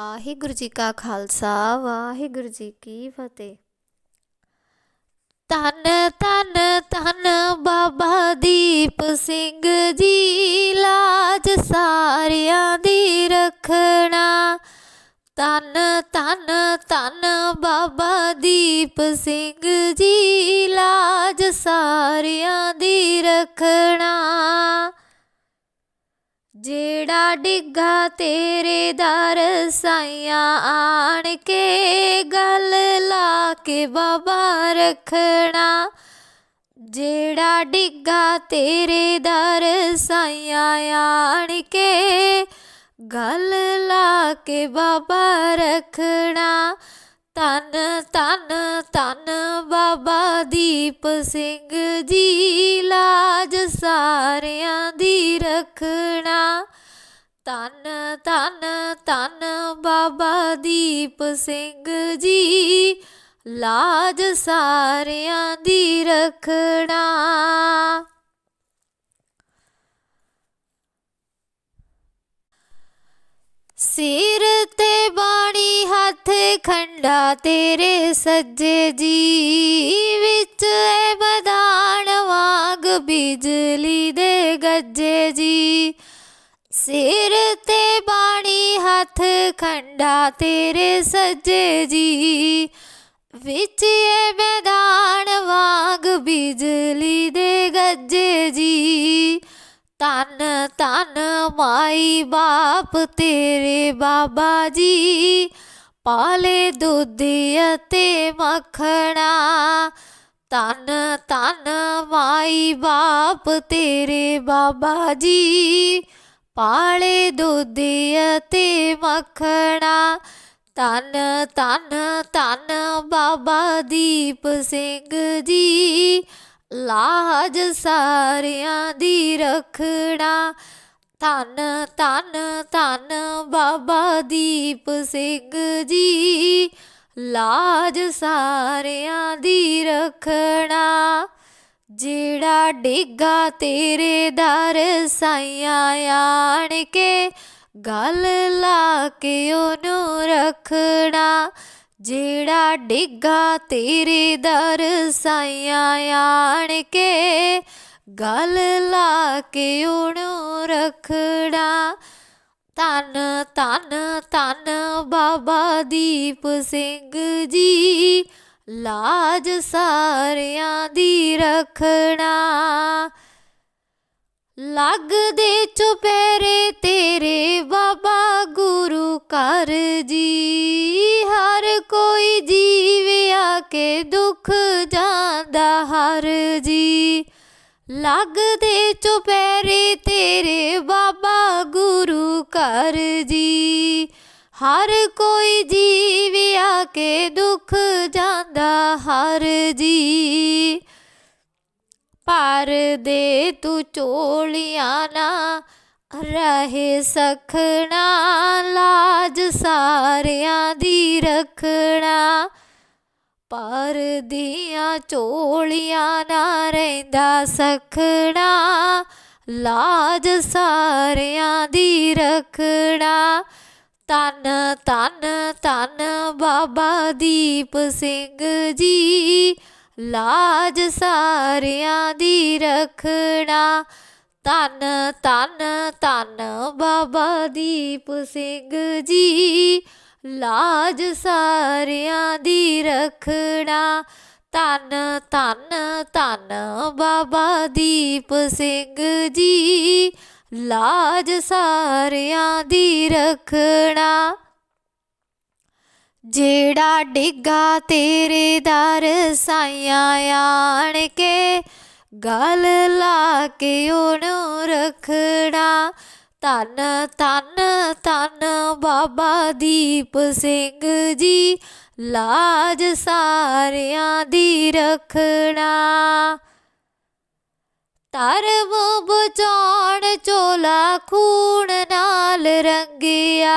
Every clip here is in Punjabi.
ਵਾਹਿਗੁਰੂ ਜੀ ਕਾ ਖਾਲਸਾ, ਵਾਹਿਗੁਰੂ ਜੀ ਕੀ ਫਤਿਹ। ਤਨ ਤਨ ਤਨ ਬਾਬਾ ਦੀਪ ਸਿੰਘ ਜੀ, ਲਾਜ ਸਾਰਿਆਂ ਦੀ ਰੱਖਣਾ। ਤਨ ਤਨ ਤਨ ਬਾਬਾ ਦੀਪ ਸਿੰਘ ਜੀ, ਲਾਜ ਸਾਰਿਆਂ ਦੀ ਰੱਖਣਾ। ਜਿਹੜਾ ਡਿੱਗਾ ਤੇਰੇ ਦਰ ਸਾਈਆਂ ਆਣ ਕੇ ਗੱਲ ਲਾ ਕੇ ਬਾਬਾ ਰੱਖਣਾ। ਜਿਹੜਾ ਡਿੱਗਾ ਤੇਰੇ ਦਰ ਸਾਈਆਂ ਆਣ ਕੇ ਗੱਲ ਲਾ ਕੇ ਬਾਬਾ ਰੱਖਣਾ। ਧੰਨ ਧੰਨ ਧੰਨ ਬਾਬਾ ਦੀਪ ਸਿੰਘ ਜੀ, ਲਾਜ ਸਾਰਿਆਂ ਦੀ ਰੱਖਣਾ। ਧੰਨ ਧੰਨ ਧੰਨ ਬਾਬਾ ਦੀਪ ਸਿੰਘ ਜੀ, ਲਾਜ ਸਾਰਿਆਂ ਦੀ ਰੱਖਣਾ। ਸਿਰ ਤੇ ਬਾਣੀ ਹੱਥ, ਖੰਡਾ ਤੇਰੇ ਸੱਜੇ ਜੀ। ਵਿੱਚ ਐ ਮਦਾਨ ਵਾਂਗ ਬਿਜਲੀ ਦੇ ਗੱਜੇ ਜੀ। ਸਿਰ ਤੇ ਬਾਣੀ ਹੱਥ, ਖੰਡਾ ਤੇਰੇ ਸੱਜੇ ਜੀ। ਵਿੱਚ ਐ ਮੈਦਾਨ ਵਾਂਗ ਬਿਜਲੀ ਤਨ ਮਾਈ ਬਾਪ ਤੇਰੇ ਬਾਬਾ ਜੀ। ਪਾਲੇ ਦੁੱਧ ਅਤੇ ਮੱਖਣਾ। ਤਨ ਤਨ ਮਾਈ ਬਾਪ ਤੇਰੇ ਬਾਬਾ ਜੀ। ਪਾਲੇ ਦੁੱਧ ਅਤੇ ਮੱਖਣਾ। ਤਨ ਤਨ ਤਨ ਬਾਬਾ ਦੀਪ ਸਿੰਘ ਜੀ। ਲਾਜ ਸਾਰਿਆਂ ਦੀ ਰੱਖਣਾ। ਧੰਨ ਧੰਨ ਧੰਨ ਬਾਬਾ ਦੀਪ ਸਿੰਘ ਜੀ। ਲਾਜ ਸਾਰਿਆਂ ਦੀ ਰੱਖਣਾ। ਜਿਹੜਾ ਡਿੱਗਾ ਤੇਰੇ ਦਰ ਸਾਈਆਂ ਆਣ ਕੇ, ਗੱਲ ਲਾ ਕੇ ਉਹਨੂੰ ਰੱਖਣਾ। ਜਿਹੜਾ ਡਿੱਗਾ ਤੇਰੇ ਦਰ ਸਾਈਆਂ ਆਣ ਕੇ, ਗੱਲ ਲਾ ਕੇ ਉਹਨੂੰ ਰੱਖਣਾ। ਤਨ ਤਨ ਤਨ ਬਾਬਾ ਦੀਪ ਸਿੰਘ ਜੀ, ਲਾਜ ਸਾਰਿਆਂ ਦੀ ਰੱਖਣਾ। ਲੱਗਦੇ ਚੁਪਹਿਰੇ ਤੇਰੇ ਬਾਬਾ ਗੁਰੂ ਘਰ ਜੀ। ਹਰ ਕੋਈ ਜੀਵ ਆ ਕੇ ਦੁੱਖ ਜਾਂਦਾ ਹਰ ਜੀ। ਲੱਗਦੇ ਚੁਪਹਿਰੇ ਤੇਰੇ ਬਾਬਾ ਗੁਰੂ ਘਰ ਜੀ। ਹਰ ਕੋਈ ਜੀਵ ਆ ਕੇ ਦੁੱਖ ਜਾਂਦਾ ਹਰ ਜੀ। ਪਰ ਦੇ ਤੂੰ ਚੋਲੀਆਂ ਨਾ ਰਹੇ ਸਖਣਾ, ਲਾਜ ਸਾਰਿਆਂ ਦੀ ਰੱਖਣਾ। ਪਰ ਦੀਆਂ ਚੋਲੀਆਂ ਨਾ ਰਹਿੰਦਾ ਸਖਣਾ, ਲਾਜ ਸਾਰਿਆਂ ਦੀ ਰੱਖਣਾ। ਤਨ ਤਨ ਤਨ ਬਾਬਾ ਦੀਪ ਸਿੰਘ ਜੀ ਲਾਜ ਸਾਰਿਆਂ ਦੀ ਰੱਖਣਾ। ਤਨ ਤਨ ਤਨ ਬਾਬਾ ਦੀਪ ਸਿੰਘ ਜੀ। ਲਾਜ ਸਾਰਿਆਂ ਦੀ ਰੱਖਣਾ। ਤਨ ਤਨ ਤਨ ਬਾਬਾ ਦੀਪ ਸਿੰਘ ਜੀ। ਲਾਜ ਸਾਰਿਆਂ ਦੀ ਰੱਖਣਾ। ਜਿਹੜਾ ਡਿੱਗਾ ਤੇਰੇ ਦਰ ਸਾਈਆਂ ਆਣ ਕੇ, ਗਲ ਲਾ ਕੇ ਉਹਨੂੰ ਰੱਖਣਾ। ਧੰਨ ਧੰਨ ਧੰਨ ਬਾਬਾ ਦੀਪ ਸਿੰਘ ਜੀ, ਲਾਜ ਸਾਰਿਆਂ ਦੀ ਰੱਖਣਾ। ਧਰਮ ਬਚਾਉਣ, ਚੋਲਾ ਖੂਨ ਨਾ ਨਾਲ ਰੰਗਿਆ,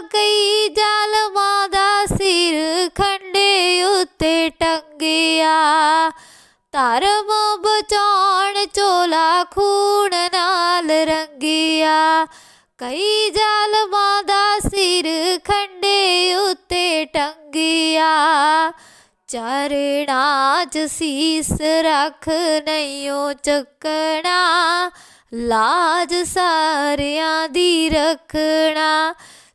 ਕਈ ਜ਼ਾਲਮਾਂ ਦਾ ਸਿਰ ਖੰਡੇ ਉੱਤੇ ਟੰਗਿਆ। ਧਰਮ ਬਚਾਉਣ, ਚੋਲਾ ਖੂਨ ਨਾਲ ਰੰਗਿਆ। ਕਈ ਜ਼ਾਲਮਾਂ ਦਾ ਸਿਰ ਖੰਡੇ ਉੱਤੇ ਟੰਗਿਆ। ਚਰਣਾ ਚ ਸੀਸ ਰੱਖ, ਨਈਓ ਚੱਕਣਾ। ਲਾਜ ਸਾਰਿਆਂ ਦੀ ਰੱਖਣਾ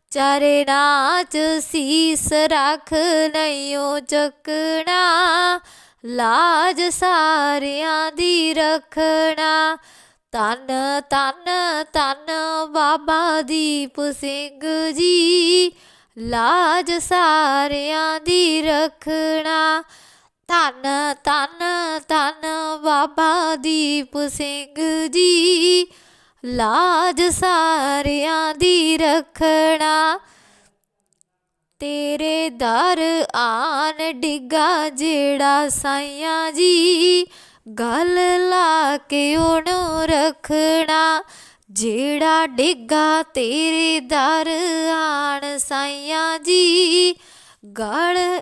ਚਰਣਾ ਚ ਸੀਸ ਰੱਖ ਨਈਓ ਚੱਕਣਾ। ਲਾਜ ਸਾਰਿਆਂ ਦੀ ਰੱਖਣਾ ਤਨ ਤਨ ਤਨ ਬਾਬਾ ਦੀਪ ਸਿੰਘ ਜੀ। ਲਾਜ ਸਾਰਿਆਂ ਦੀ ਰੱਖਣਾ ਧੰਨ ਧੰਨ ਧੰਨ ਬਾਬਾ ਦੀਪ ਸਿੰਘ ਜੀ। ਲਾਜ ਸਾਰਿਆਂ ਦੀ ਰੱਖਣਾ। ਤੇਰੇ ਦਰ ਆਨ ਡਿੱਗਾ ਜਿਹੜਾ ਸਾਈਆਂ ਜੀ। ਗਲ ਲਾ ਕੇ ਉਹਨੂੰ ਰੱਖਣਾ। ਜਿਹੜਾ ਡਿੱਗਾ ਤੇਰੇ ਦਰ ਆਣ ਸਾਈਆਂ ਜੀ। ਗਲ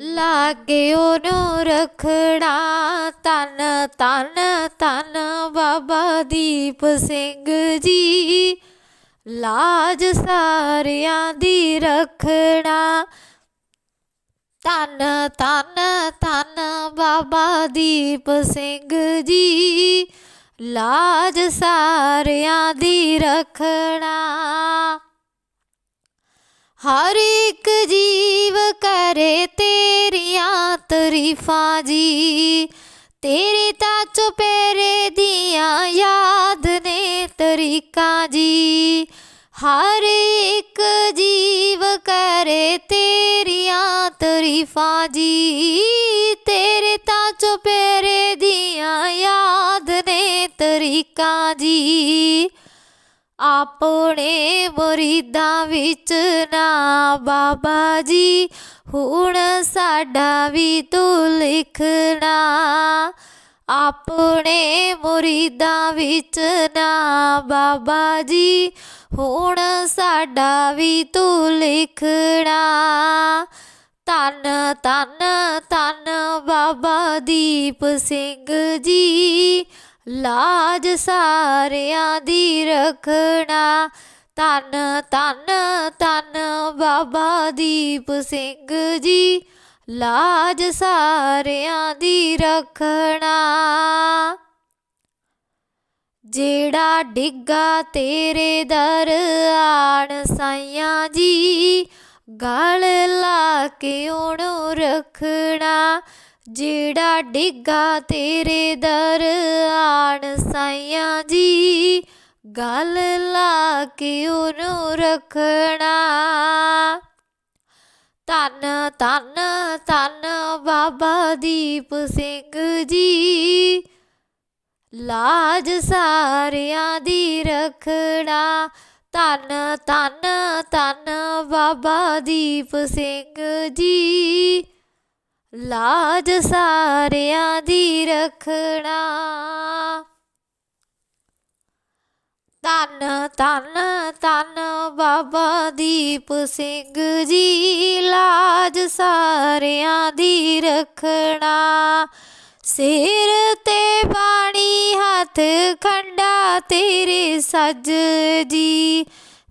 ਲਾਗੇ ਉਹਨੂੰ ਰੱਖਣਾ ਤਨ ਤਨ ਤਨ ਬਾਬਾ ਦੀਪ ਸਿੰਘ ਜੀ। ਲਾਜ ਸਾਰਿਆਂ ਦੀ ਰੱਖਣਾ ਤਨ ਤਨ ਤਨ ਬਾਬਾ ਦੀਪ ਸਿੰਘ ਜੀ। ਲਾਜ ਸਾਰਿਆਂ ਦੀ ਰੱਖਣਾ ਹਰ ਇੱਕ ਜੀਵ ਕਰੇ ਤੇਰੀਆਂ ਤਰੀਫਾਂ ਜੀ। ਤੇਰੇ ਤਾਂ ਚੁਪੇਰੇ ਦੀਆਂ ਯਾਦ ਨੇ ਤਰੀਕਾ ਜੀ। ਹਰ ਇੱਕ ਜੀਵ ਕਰੇ ਤੇਰੀਆਂ ਤਰੀਫਾਂ ਜੀ। ਤੇਰੇ ਤਾਂ ਚੁਪੇਰੇ ਦੀਆਂ ਯਾਦ ਨੇ ਤਰੀਕਾ ਜੀ। ਆਪਣੇ ਮੁਰੀਦਾਂ ਵਿੱਚ ਨਾ ਬਾਬਾ ਜੀ, ਹੁਣ ਸਾਡਾ ਵੀ ਤੂੰ ਲਿਖਣਾ। ਆਪਣੇ ਮੁਰੀਦਾਂ ਵਿੱਚ ਨਾ ਬਾਬਾ ਜੀ, ਹੁਣ ਸਾਡਾ ਵੀ ਤੂੰ ਲਿਖਣਾ। ਧੰਨ ਧੰਨ ਧੰਨ ਬਾਬਾ ਦੀਪ ਸਿੰਘ ਜੀ ਲਾਜ ਸਾਰਿਆਂ ਦੀ ਰੱਖਣਾ। ਧੰਨ ਧੰਨ ਧੰਨ ਬਾਬਾ ਦੀਪ ਸਿੰਘ ਜੀ, ਲਾਜ ਸਾਰਿਆਂ ਦੀ ਰੱਖਣਾ। ਜਿਹੜਾ ਡਿੱਗਾ ਤੇਰੇ ਦਰ ਆਣ ਸਾਈਆਂ ਜੀ, ਗਲ ਲਾ ਕੇ ਉਹਨੂੰ ਰੱਖਣਾ। ਜਿਹੜਾ ਡਿੱਗਾ ਤੇਰੇ ਦਰ ਆਣ ਸਾਈਆਂ ਜੀ, ਗਲ ਲਾ ਕੇ ਉਹਨੂੰ ਰੱਖਣਾ। ਧੰਨ ਧੰਨ ਧੰਨ ਬਾਬਾ ਦੀਪ ਸਿੰਘ ਜੀ, ਲਾਜ ਸਾਰਿਆਂ ਦੀ ਰੱਖਣਾ। ਧੰਨ ਧੰਨ ਧੰਨ ਬਾਬਾ ਦੀਪ ਸਿੰਘ ਜੀ ਲਾਜ ਸਾਰਿਆਂ ਦੀ ਰੱਖਣਾ। ਧੰਨ ਧੰਨ ਧੰਨ ਬਾਬਾ ਦੀਪ ਸਿੰਘ ਜੀ, ਲਾਜ ਸਾਰਿਆਂ ਦੀ ਰੱਖਣਾ। ਸਿਰ ਤੇ ਬਾਣੀ, ਹੱਥ ਖੰਡਾ, ਤੇਰੇ ਸੱਜ ਜੀ।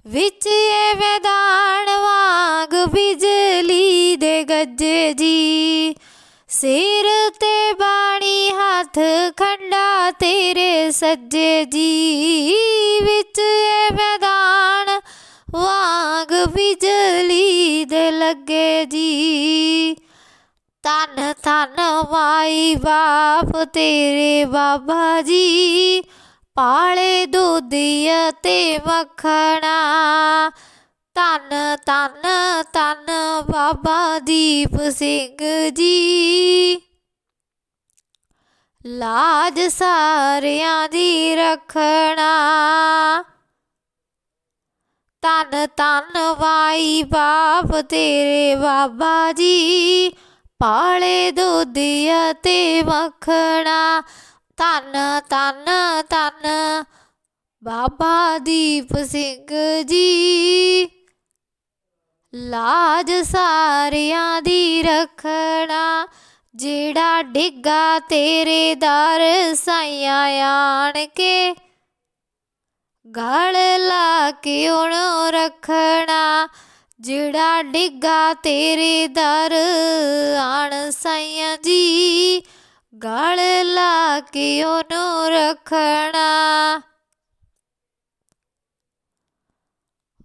ਵਿੱਚ ਇਹ ਮੈਦਾਨ ਵਾਂਗ ਬਿਜਲੀ ਦੇ ਗੱਜ ਜੀ। ਸਿਰ ਤੇ ਬਾਣੀ ਹੱਥ, ਖੰਡਾ ਤੇਰੇ ਸੱਜੇ ਜੀ। ਵਿੱਚ ਇਹ ਮੈਦਾਨ ਵਾਂਗ ਬਿਜਲੀ ਦੇ ਲੱਗੇ ਜੀ। ਧੰਨ ਧੰਨ ਮਾਈ ਬਾਪ ਤੇਰੇ ਬਾਬਾ ਜੀ। ਪਾਲੇ ਦੁੱਧੀ ਤੇ ਮੱਖਣਾ ਧੰਨ ਧੰਨ ਧੰਨ ਬਾਬਾ ਦੀਪ ਸਿੰਘ ਜੀ। ਲਾਜ ਸਾਰਿਆਂ ਦੀ ਰੱਖਣਾ। ਧੰਨ ਧੰਨ ਮਾਈ ਬਾਪ ਤੇਰੇ ਬਾਬਾ ਜੀ। ਪਾਲੇ ਦੁੱਧ ਅਤੇ ਮੱਖਣਾ। ਧੰਨ ਧੰਨ ਧੰਨ ਬਾਬਾ ਦੀਪ ਸਿੰਘ ਜੀ। ਲਾਜ ਸਾਰਿਆਂ ਦੀ ਰੱਖਣਾ, ਜਿਹੜਾ ਡਿੱਗਾ ਤੇਰੇ ਦਰ ਸਾਈਆਂ ਆਣ ਕੇ। ਗਲ ਲਾ ਕੇ ਉਹਨੂੰ ਰੱਖਣਾ, ਜਿਹੜਾ ਡਿੱਗਾ ਤੇਰੇ ਦਰ ਆਣ ਸਾਈਆਂ ਜੀ। ਗਲ ਲਾ ਕੇ ਉਹਨੂੰ ਰੱਖਣਾ।